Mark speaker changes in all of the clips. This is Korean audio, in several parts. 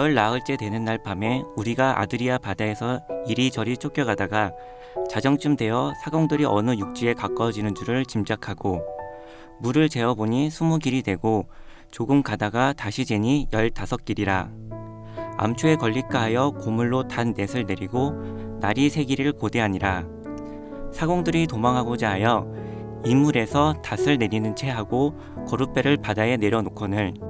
Speaker 1: 열 나흘째 되는 날 밤에 우리가 아드리아 바다에서 이리저리 쫓겨가다가 자정쯤 되어 사공들이 어느 육지에 가까워지는 줄을 짐작하고 물을 재어보니 스무 길이 되고 조금 가다가 다시 재니 열다섯 길이라. 암초에 걸릴까 하여 고물로 단 넷을 내리고 날이 세 길이를 고대하니라 사공들이 도망하고자 하여 이물에서 닷을 내리는 채 하고 거룻배를 바다에 내려놓거늘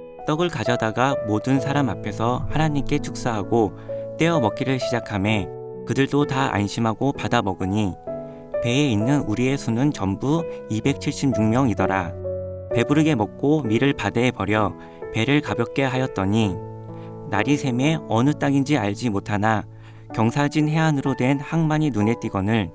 Speaker 1: 떡을 가져다가 모든 사람 앞에서 하나님께 축사하고 떼어 먹기를 시작하매 그들도 다 안심하고 받아 먹으니 배에 있는 우리의 수는 전부 276명이더라. 배부르게 먹고 밀을 바다에 버려 배를 가볍게 하였더니 날이 샘에 어느 땅인지 알지 못하나 경사진 해안으로 된 항만이 눈에 띄거늘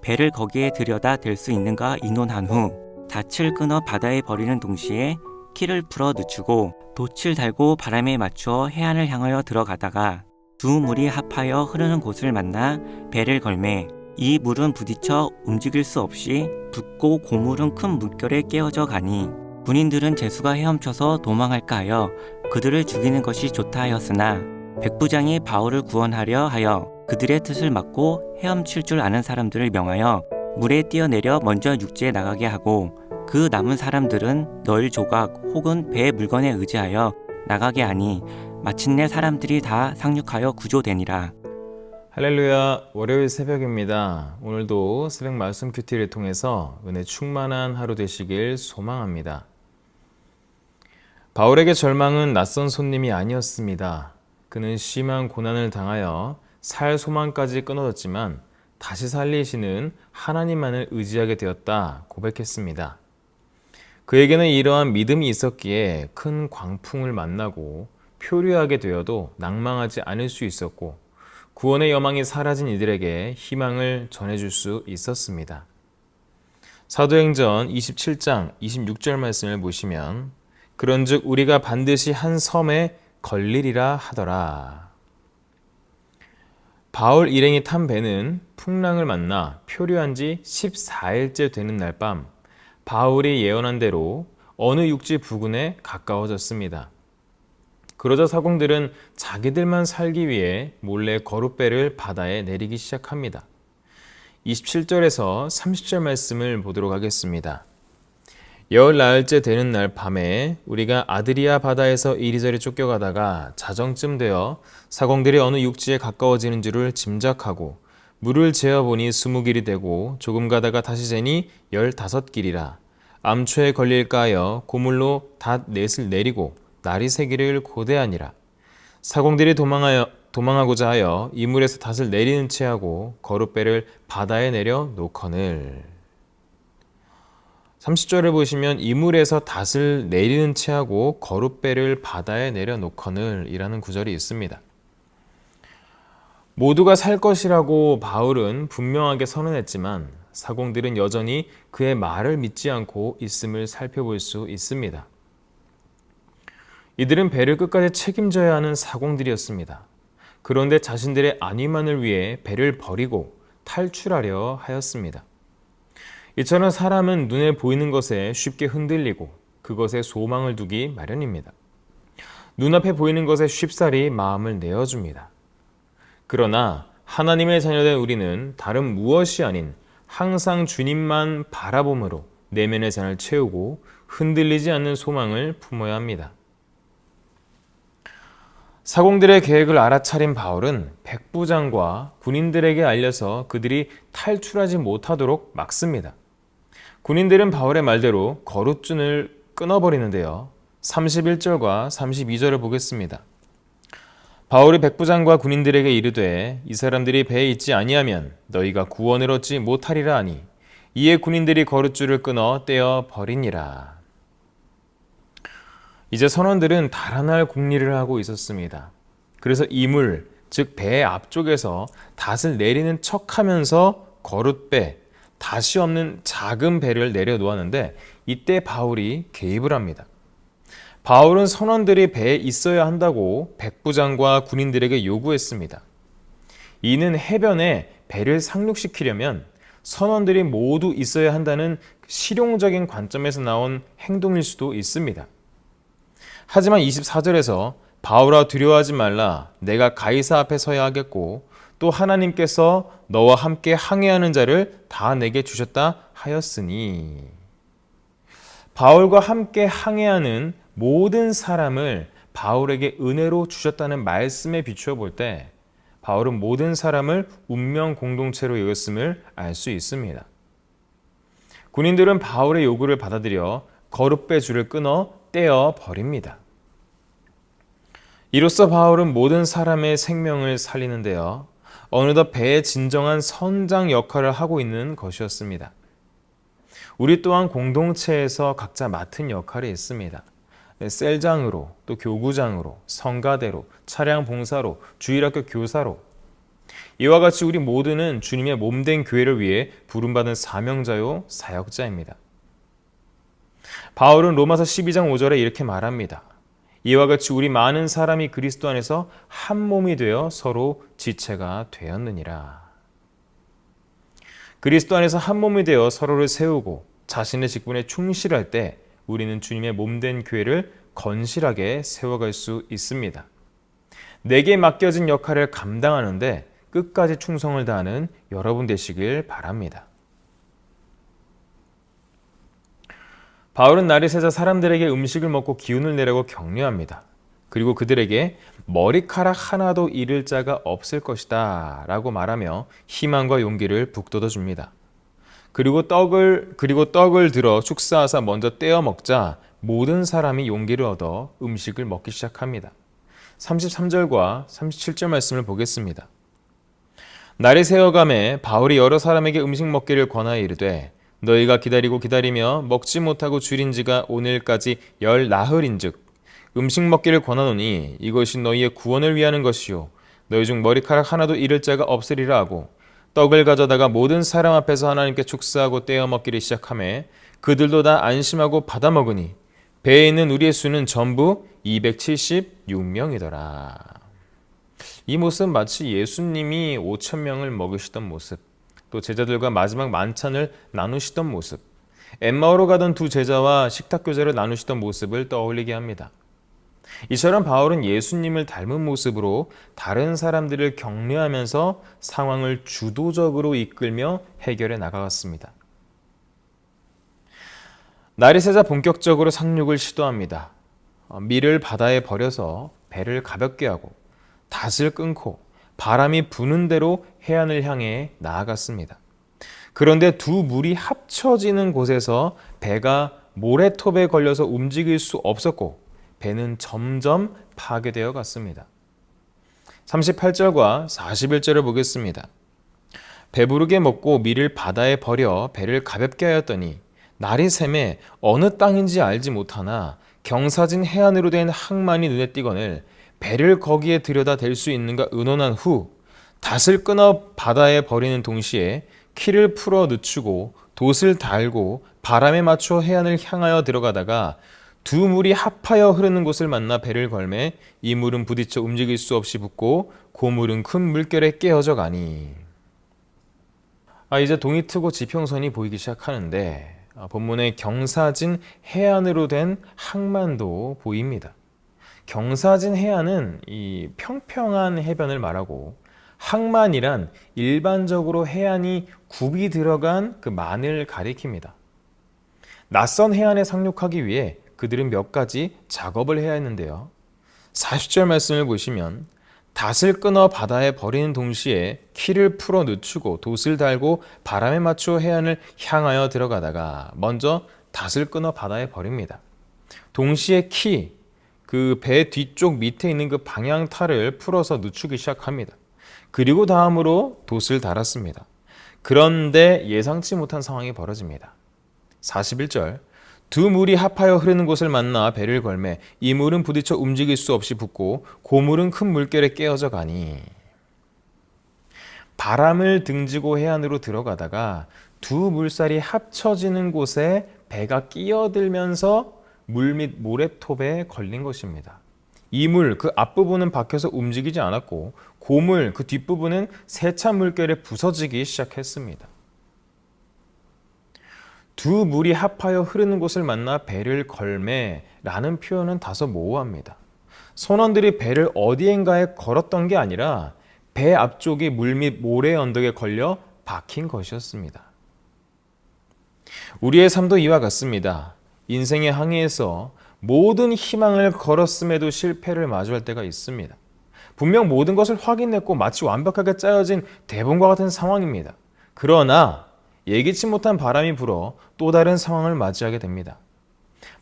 Speaker 1: 배를 거기에 들여다 댈 수 있는가 의논한 후 닻을 끊어 바다에 버리는 동시에 키를 풀어 늦추고 돛을 달고 바람에 맞추어 해안을 향하여 들어가다가 두 물이 합하여 흐르는 곳을 만나 배를 걸매 이 물은 부딪혀 움직일 수 없이 붓고 고물은 큰 물결에 깨어져 가니 군인들은 제수가 헤엄쳐서 도망할까 하여 그들을 죽이는 것이 좋다 하였으나 백부장이 바울을 구원하려 하여 그들의 뜻을 막고 헤엄칠 줄 아는 사람들을 명하여 물에 뛰어내려 먼저 육지에 나가게 하고 그 남은 사람들은 널 조각 혹은 배 물건에 의지하여 나가게 하니 마침내 사람들이 다 상륙하여 구조되니라.
Speaker 2: 할렐루야 월요일 새벽입니다. 오늘도 새벽 말씀 큐티를 통해서 은혜 충만한 하루 되시길 소망합니다. 바울에게 절망은 낯선 손님이 아니었습니다. 그는 심한 고난을 당하여 살 소망까지 끊어졌지만 다시 살리시는 하나님만을 의지하게 되었다 고백했습니다. 그에게는 이러한 믿음이 있었기에 큰 광풍을 만나고 표류하게 되어도 낭망하지 않을 수 있었고 구원의 여망이 사라진 이들에게 희망을 전해줄 수 있었습니다. 사도행전 27장 26절 말씀을 보시면 그런즉 우리가 반드시 한 섬에 걸리리라 하더라. 바울 일행이 탄 배는 풍랑을 만나 표류한 지 14일째 되는 날 밤 바울이 예언한 대로 어느 육지 부근에 가까워졌습니다. 그러자 사공들은 자기들만 살기 위해 몰래 거룻배를 바다에 내리기 시작합니다. 27절에서 30절 말씀을 보도록 하겠습니다. 열 나흘째 되는 날 밤에 우리가 아드리아 바다에서 이리저리 쫓겨가다가 자정쯤 되어 사공들이 어느 육지에 가까워지는 줄을 짐작하고 물을 재어보니 스무 길이 되고 조금 가다가 다시 재니 열다섯 길이라 암초에 걸릴까 하여 고물로 닷 넷을 내리고 날이 새기를 고대하니라. 사공들이 도망하여 도망하고자 하여 이물에서 닷을 내리는 채하고 거룻배를 바다에 내려 놓거늘. 30절을 보시면 이물에서 닷을 내리는 채하고 거룻배를 바다에 내려 놓거늘 이라는 구절이 있습니다. 모두가 살 것이라고 바울은 분명하게 선언했지만 사공들은 여전히 그의 말을 믿지 않고 있음을 살펴볼 수 있습니다. 이들은 배를 끝까지 책임져야 하는 사공들이었습니다. 그런데 자신들의 안위만을 위해 배를 버리고 탈출하려 하였습니다. 이처럼 사람은 눈에 보이는 것에 쉽게 흔들리고 그것에 소망을 두기 마련입니다. 눈앞에 보이는 것에 쉽사리 마음을 내어줍니다. 그러나 하나님의 자녀된 우리는 다른 무엇이 아닌 항상 주님만 바라봄으로 내면의 잔을 채우고 흔들리지 않는 소망을 품어야 합니다. 사공들의 계획을 알아차린 바울은 백부장과 군인들에게 알려서 그들이 탈출하지 못하도록 막습니다. 군인들은 바울의 말대로 거룻준을 끊어버리는데요. 31절과 32절을 보겠습니다. 바울이 백부장과 군인들에게 이르되 이 사람들이 배에 있지 아니하면 너희가 구원을 얻지 못하리라 하니 이에 군인들이 거룻줄을 끊어 떼어 버리니라. 이제 선원들은 달아날 공리를 하고 있었습니다. 그래서 이물, 즉 배의 앞쪽에서 닷을 내리는 척하면서 거룻배, 닷이 없는 작은 배를 내려놓았는데 이때 바울이 개입을 합니다. 바울은 선원들이 배에 있어야 한다고 백부장과 군인들에게 요구했습니다. 이는 해변에 배를 상륙시키려면 선원들이 모두 있어야 한다는 실용적인 관점에서 나온 행동일 수도 있습니다. 하지만 24절에서 바울아 두려워하지 말라 내가 가이사 앞에 서야 하겠고 또 하나님께서 너와 함께 항해하는 자를 다 내게 주셨다 하였으니 바울과 함께 항해하는 모든 사람을 바울에게 은혜로 주셨다는 말씀에 비추어 볼 때 바울은 모든 사람을 운명 공동체로 여겼음을 알 수 있습니다. 군인들은 바울의 요구를 받아들여 거룩배 줄을 끊어 떼어 버립니다. 이로써 바울은 모든 사람의 생명을 살리는데요. 어느덧 배의 진정한 선장 역할을 하고 있는 것이었습니다. 우리 또한 공동체에서 각자 맡은 역할이 있습니다. 셀장으로, 또 교구장으로, 성가대로, 차량 봉사로, 주일학교 교사로. 이와 같이 우리 모두는 주님의 몸된 교회를 위해 부름받은 사명자요, 사역자입니다. 바울은 로마서 12장 5절에 이렇게 말합니다. 이와 같이 우리 많은 사람이 그리스도 안에서 한 몸이 되어 서로 지체가 되었느니라. 그리스도 안에서 한 몸이 되어 서로를 세우고 자신의 직분에 충실할 때 우리는 주님의 몸된 교회를 건실하게 세워갈 수 있습니다. 내게 맡겨진 역할을 감당하는데 끝까지 충성을 다하는 여러분 되시길 바랍니다. 바울은 날이 새자 사람들에게 음식을 먹고 기운을 내라고 격려합니다. 그리고 그들에게 머리카락 하나도 잃을 자가 없을 것이다 라고 말하며 희망과 용기를 북돋워 줍니다. 그리고 떡을 그리고 떡을 들어 축사하사 먼저 떼어 먹자 모든 사람이 용기를 얻어 음식을 먹기 시작합니다. 33절과 37절 말씀을 보겠습니다. 날이 새어감에 바울이 여러 사람에게 음식 먹기를 권하여 이르되 너희가 기다리고 기다리며 먹지 못하고 줄인 지가 오늘까지 열 나흘인즉 음식 먹기를 권하노니 이것이 너희의 구원을 위하는 것이요 너희 중 머리카락 하나도 잃을 자가 없으리라 하고 떡을 가져다가 모든 사람 앞에서 하나님께 축사하고 떼어 먹기를 시작하매 그들도 다 안심하고 받아 먹으니 배에 있는 우리의 수는 전부 276명이더라. 이 모습 마치 예수님이 5천 명을 먹으시던 모습, 또 제자들과 마지막 만찬을 나누시던 모습, 엠마오로 가던 두 제자와 식탁 교제를 나누시던 모습을 떠올리게 합니다. 이처럼 바울은 예수님을 닮은 모습으로 다른 사람들을 격려하면서 상황을 주도적으로 이끌며 해결해 나가갔습니다. 날이 새자 본격적으로 상륙을 시도합니다. 어, 밀을 바다에 버려서 배를 가볍게 하고 닷을 끊고 바람이 부는 대로 해안을 향해 나아갔습니다. 그런데 두 물이 합쳐지는 곳에서 배가 모래톱에 걸려서 움직일 수 없었고 배는 점점 파괴되어 갔습니다. 38절과 41절을 보겠습니다. 배부르게 먹고 밀을 바다에 버려 배를 가볍게 하였더니 날이 샘에 어느 땅인지 알지 못하나 경사진 해안으로 된 항만이 눈에 띄거늘 배를 거기에 들여다 댈 수 있는가 의논한 후 닷을 끊어 바다에 버리는 동시에 키를 풀어 늦추고 돛을 달고 바람에 맞춰 해안을 향하여 들어가다가 두 물이 합하여 흐르는 곳을 만나 배를 걸매 이 물은 부딪혀 움직일 수 없이 붙고 고물은 큰 물결에 깨어져 가니 아 이제 동이 트고 지평선이 보이기 시작하는데 아, 본문에 경사진 해안으로 된 항만도 보입니다. 경사진 해안은 이 평평한 해변을 말하고 항만이란 일반적으로 해안이 굽이 들어간 그 만을 가리킵니다. 낯선 해안에 상륙하기 위해 그들은 몇 가지 작업을 해야 했는데요. 40절 말씀을 보시면 닷을 끊어 바다에 버리는 동시에 키를 풀어 늦추고 돛을 달고 바람에 맞춰 해안을 향하여 들어가다가 먼저 닷을 끊어 바다에 버립니다. 동시에 키, 그 배 뒤쪽 밑에 있는 그 방향타를 풀어서 늦추기 시작합니다. 그리고 다음으로 돛을 달았습니다. 그런데 예상치 못한 상황이 벌어집니다. 41절 두 물이 합하여 흐르는 곳을 만나 배를 걸매 이 물은 부딪혀 움직일 수 없이 붙고 고물은 큰 물결에 깨어져 가니 바람을 등지고 해안으로 들어가다가 두 물살이 합쳐지는 곳에 배가 끼어들면서 물 및 모래톱에 걸린 것입니다. 이 물 그 앞부분은 박혀서 움직이지 않았고 고물 그 뒷부분은 세찬 물결에 부서지기 시작했습니다. 두 물이 합하여 흐르는 곳을 만나 배를 걸매라는 표현은 다소 모호합니다. 선원들이 배를 어디엔가에 걸었던 게 아니라 배 앞쪽이 물및 모래 언덕에 걸려 박힌 것이었습니다. 우리의 삶도 이와 같습니다. 인생의 항해에서 모든 희망을 걸었음에도 실패를 마주할 때가 있습니다. 분명 모든 것을 확인했고 마치 완벽하게 짜여진 대본과 같은 상황입니다. 그러나 예기치 못한 바람이 불어 또 다른 상황을 맞이하게 됩니다.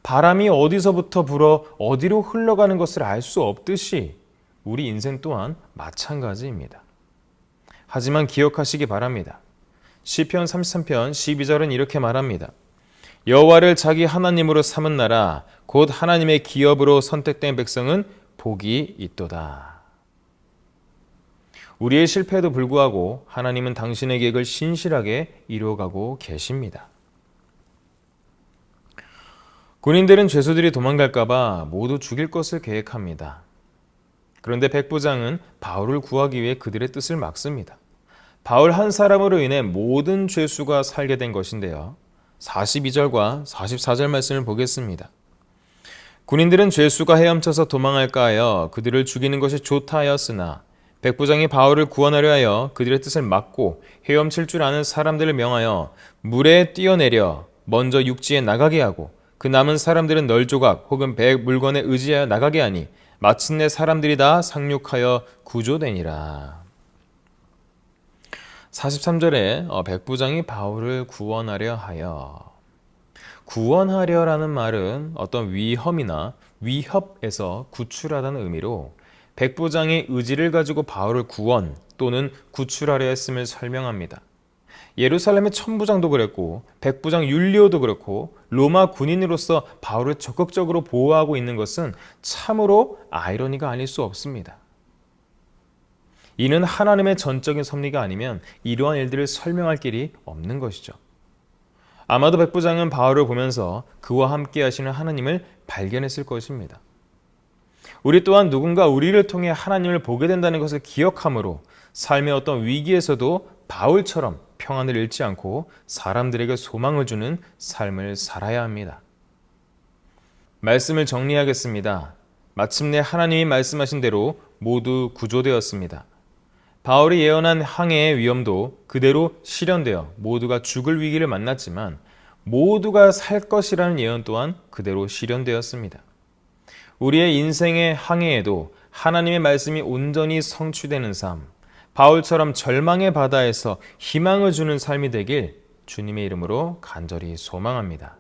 Speaker 2: 바람이 어디서부터 불어 어디로 흘러가는 것을 알 수 없듯이 우리 인생 또한 마찬가지입니다. 하지만 기억하시기 바랍니다. 시편 33편 12절은 이렇게 말합니다. 여호와를 자기 하나님으로 삼은 나라 곧 하나님의 기업으로 선택된 백성은 복이 있도다. 우리의 실패에도 불구하고 하나님은 당신의 계획을 신실하게 이루어가고 계십니다. 군인들은 죄수들이 도망갈까봐 모두 죽일 것을 계획합니다. 그런데 백부장은 바울을 구하기 위해 그들의 뜻을 막습니다. 바울 한 사람으로 인해 모든 죄수가 살게 된 것인데요. 42절과 44절 말씀을 보겠습니다. 군인들은 죄수가 헤엄쳐서 도망할까 하여 그들을 죽이는 것이 좋다 하였으나 백부장이 바울을 구원하려 하여 그들의 뜻을 막고 헤엄칠 줄 아는 사람들을 명하여 물에 뛰어내려 먼저 육지에 나가게 하고 그 남은 사람들은 널 조각 혹은 배 물건에 의지하여 나가게 하니 마침내 사람들이 다 상륙하여 구조되니라. 43절에 어, 백부장이 바울을 구원하려 하여 구원하려라는 말은 어떤 위험이나 위협에서 구출하다는 의미로 백부장의 의지를 가지고 바울을 구원 또는 구출하려 했음을 설명합니다. 예루살렘의 천부장도 그랬고 백부장 율리오도 그렇고 로마 군인으로서 바울을 적극적으로 보호하고 있는 것은 참으로 아이러니가 아닐 수 없습니다. 이는 하나님의 전적인 섭리가 아니면 이러한 일들을 설명할 길이 없는 것이죠. 아마도 백부장은 바울을 보면서 그와 함께 하시는 하나님을 발견했을 것입니다. 우리 또한 누군가 우리를 통해 하나님을 보게 된다는 것을 기억함으로 삶의 어떤 위기에서도 바울처럼 평안을 잃지 않고 사람들에게 소망을 주는 삶을 살아야 합니다. 말씀을 정리하겠습니다. 마침내 하나님이 말씀하신 대로 모두 구조되었습니다. 바울이 예언한 항해의 위험도 그대로 실현되어 모두가 죽을 위기를 만났지만 모두가 살 것이라는 예언 또한 그대로 실현되었습니다. 우리의 인생의 항해에도 하나님의 말씀이 온전히 성취되는 삶, 바울처럼 절망의 바다에서 희망을 주는 삶이 되길 주님의 이름으로 간절히 소망합니다.